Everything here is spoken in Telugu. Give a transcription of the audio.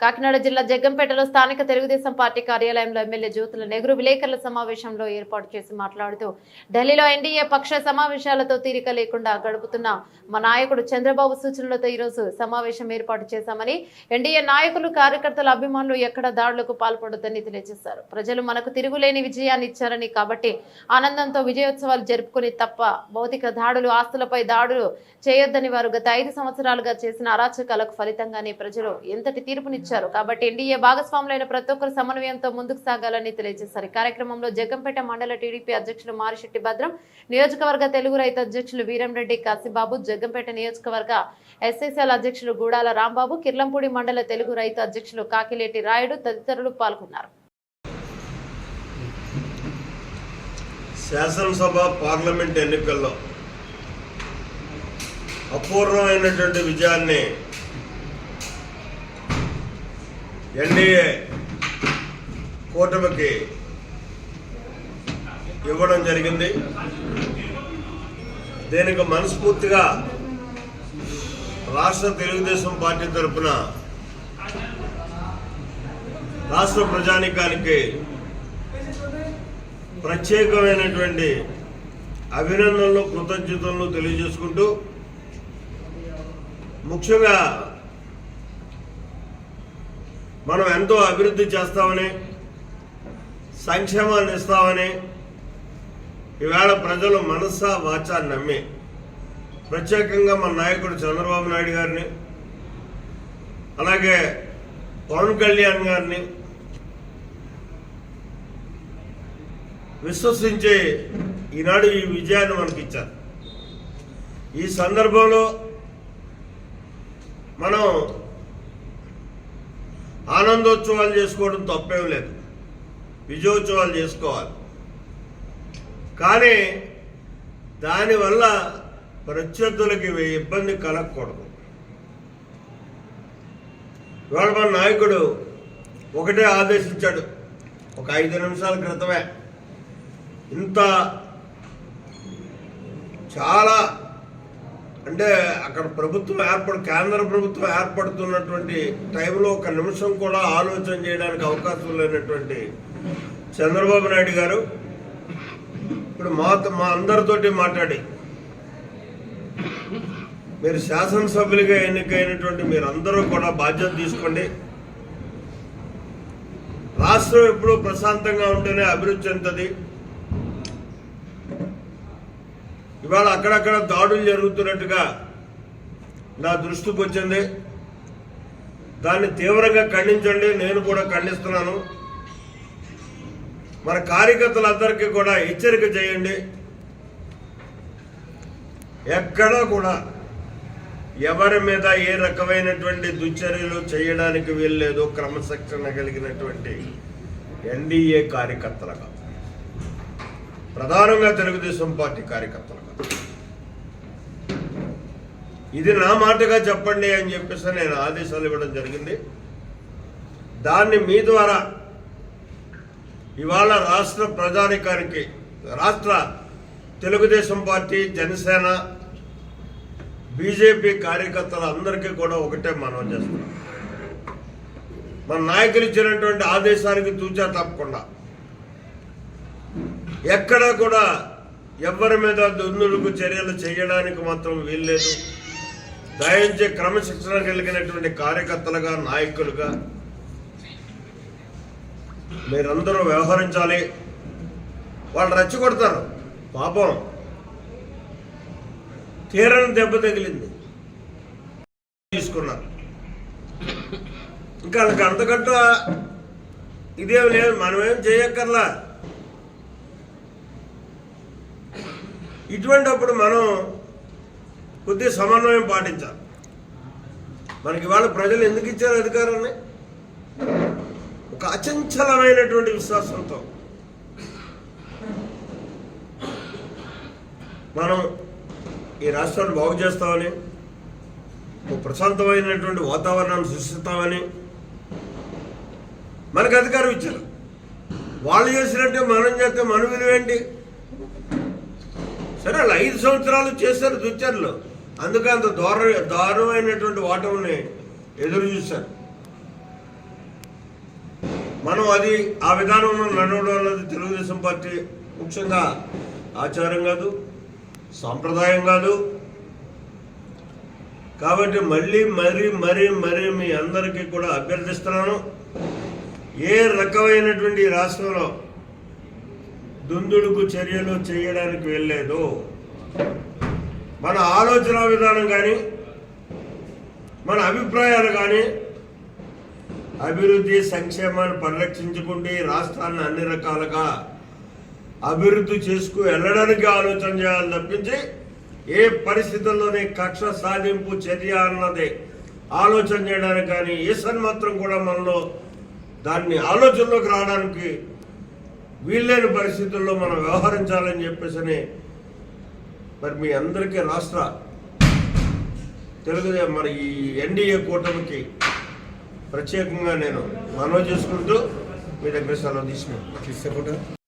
కాకినాడ జిల్లా జగ్గంపేటలో స్థానిక తెలుగుదేశం పార్టీ కార్యాలయంలో ఎమ్మెల్యే జ్యోతుల నెహ్రూ విలేకరుల సమావేశంలో ఏర్పాటు చేసి మాట్లాడుతూ ఢిల్లీలో ఎన్డీఏ పక్ష సమావేశాలతో తీరిక లేకుండా గడుపుతున్న మా నాయకుడు చంద్రబాబు సూచనలతో ఈరోజు సమావేశం ఏర్పాటు చేశామని ఎన్డీఏ నాయకులు కార్యకర్తల అభిమానులు ఎక్కడ దాడులకు పాల్పడొద్దని తెలియజేశారు. ప్రజలు మనకు తిరుగులేని విజయాన్ని ఇచ్చారని కాబట్టి ఆనందంతో విజయోత్సవాలు జరుపుకుని తప్ప భౌతిక దాడులు ఆస్తులపై దాడులు చేయొద్దని వారు గత ఐదు సంవత్సరాలుగా చేసిన అరాచకాలకు ఫలితంగానే ప్రజలు ఎంతటి తీర్పుని తీర్పునిచ్చారు కాబట్టి ఎన్డీఏ భాగస్వాములైన ప్రతి ఒక్కరు సమన్వయంతో ముందుకు సాగాలని తెలియజేశారు. కార్యక్రమంలో జగ్గంపేట మండల టీడీపీ అధ్యక్షులు మారిశెట్టి భద్రం నియోజకవర్గ తెలుగు రైతు అధ్యక్షులు వీరంరెడ్డి కాశీబాబు జగ్గంపేట నియోజకవర్గ ఎస్ఎస్ఎల్ అధ్యక్షులు గూడాల రాంబాబు కిర్లంపూడి మండల తెలుగు రైతు అధ్యక్షులు కాకిలేటి రాయుడు తదితరులు పాల్గొన్నారు. శాసనసభ పార్లమెంట్ ఎన్నికల్లో అపూర్వమైనటువంటి విజయాన్ని ఎన్డీఏ కూటమికి ఇవ్వడం జరిగింది. దీనికి మనస్ఫూర్తిగా రాష్ట్ర తెలుగుదేశం పార్టీ తరఫున రాష్ట్ర ప్రజానికానికి ప్రత్యేకమైనటువంటి అభినందనలు కృతజ్ఞతలు తెలియజేసుకుంటూ ముఖ్యంగా మనం ఎంతో అభివృద్ధి చేస్తామని సంక్షేమాన్ని ఇస్తామని ఈవేళ ప్రజలు మనస వాచా నమ్మి ప్రత్యేకంగా మన నాయకుడు చంద్రబాబు నాయుడు గారిని అలాగే పవన్ కళ్యాణ్ గారిని విశ్వసించి ఈనాడు ఈ విజయాన్ని మనకి ఇచ్చారు ఈ సందర్భంలో మనం ఆనందోత్సవాలు చేసుకోవడం తప్పేం లేదు. విజయోత్సవాలు చేసుకోవాలి. కానీ దానివల్ల ప్రత్యర్థులకి ఇబ్బంది కలగకూడదు. ఇవాళ మన నాయకుడు ఒకటే ఆదేశించాడు. ఒక ఐదు నిమిషాల క్రితమే. ఇంత చాలా అంటే అక్కడ ప్రభుత్వం ఏర్పడు కేంద్ర ప్రభుత్వం ఏర్పడుతున్నటువంటి టైంలో ఒక నిమిషం కూడా ఆలోచన చేయడానికి అవకాశం లేనటువంటి చంద్రబాబు నాయుడు గారు. ఇప్పుడు మా మా అందరితోటి మాట్లాడి. మీరు శాసనసభ్యులుగా ఎన్నికైనటువంటి మీరందరూ కూడా బాధ్యత తీసుకోండి. రాష్ట్రం ఎప్పుడూ ప్రశాంతంగా ఉంటేనే అభివృద్ధి చెందుతుంది. ఇవాళ అక్కడక్కడ దాడులు జరుగుతున్నట్టుగా నా దృష్టికి వచ్చింది. దాన్ని తీవ్రంగా ఖండించండి. నేను కూడా ఖండిస్తున్నాను. మన కార్యకర్తలందరికీ కూడా హెచ్చరిక చేయండి. ఎక్కడా కూడా ఎవరి మీద ఏ రకమైనటువంటి దుశ్చర్యలు చేయడానికి వీల్లేదు. క్రమశిక్షణ కలిగినటువంటి ఎన్డీఏ కార్యకర్తలుగా. ప్రధానంగా తెలుగుదేశం పార్టీ కార్యకర్తలు ఇది నా మాటగా చెప్పండి అని చెప్పేసి నేను ఆదేశాలు ఇవ్వడం జరిగింది. దాన్ని మీ ద్వారా ఇవాళ రాష్ట్ర ప్రజానికానికి రాష్ట్ర తెలుగుదేశం పార్టీ జనసేన బీజేపీ కార్యకర్తలు అందరికీ కూడా ఒకటే మనం చేస్తున్నాం. మన నాయకులు ఇచ్చినటువంటి ఆదేశానికి తూచా తప్పకుండా ఎక్కడా కూడా ఎవరి మీద దుందులకు చర్యలు చేయడానికి మాత్రం వీల్లేదు. దయించే క్రమశిక్షణ కలిగినటువంటి కార్యకర్తలుగా నాయకులుగా మీరందరూ వ్యవహరించాలి. వాళ్ళు రెచ్చగొడతారు. పాపం. తీరని దెబ్బ తగిలింది. తీసుకున్నారు. ఇంకా వాళ్ళకి అంతకంట ఇదేం లేదు. మనమేం చేయక్కర్లా. ఇటువంటప్పుడు మనం కొద్ది సమన్వయం పాటించాలి. మనకి వాళ్ళ ప్రజలు ఎందుకు ఇచ్చారు అధికారాన్ని? ఒక అచంచలమైనటువంటి విశ్వాసంతో. మనం ఈ రాష్ట్రాన్ని బాగు చేస్తామని ఒక ప్రశాంతమైనటువంటి వాతావరణాన్ని సృష్టిస్తామని మనకు అధికారం ఇచ్చారు. వాళ్ళు చేసినట్టే మనం చేస్తే మన విలువేంటి సరే వాళ్ళు ఐదు సంవత్సరాలు చేశారు దుచ్చర్లు. అందుకే అంత దారు దారుణమైనటువంటి ఓటమిని ఎదురు చూశారు. మనం అది ఆ విధానంలో నడవడం అనేది తెలుగుదేశం పార్టీ ముఖ్యంగా ఆచారం కాదు సాంప్రదాయం కాదు. కాబట్టి మళ్ళీ మరీ మరీ మరీ మీ అందరికీ కూడా అభ్యర్థిస్తున్నాను. ఏ రకమైనటువంటి రాష్ట్రంలో దుందుడుకు చర్యలు చేయడానికి వెళ్ళలేదు మన ఆలోచన విధానం కానీ మన అభిప్రాయాలు కానీ అభివృద్ధి సంక్షేమాన్ని పరిరక్షించుకుంటే రాష్ట్రాన్ని అన్ని రకాలుగా అభివృద్ధి చేసుకు వెళ్ళడానికి ఆలోచన చేయాలి తప్పించి ఏ పరిస్థితుల్లోనే కక్ష సాధింపు చర్య అన్నది ఆలోచన చేయడానికి కానీ ఏ సన్మాత్రం కూడా మనలో దాన్ని ఆలోచనలోకి రావడానికి వీల్లేని పరిస్థితుల్లో మనం వ్యవహరించాలని చెప్పేసి మరి మీ అందరికీ రాష్ట్ర తెలుగుదేశం మరి ఈ ఎన్డీఏ కూటమికి ప్రత్యేకంగా నేను మనవి చేసుకుంటూ మీ దగ్గర సెలవు తీసుకున్నాను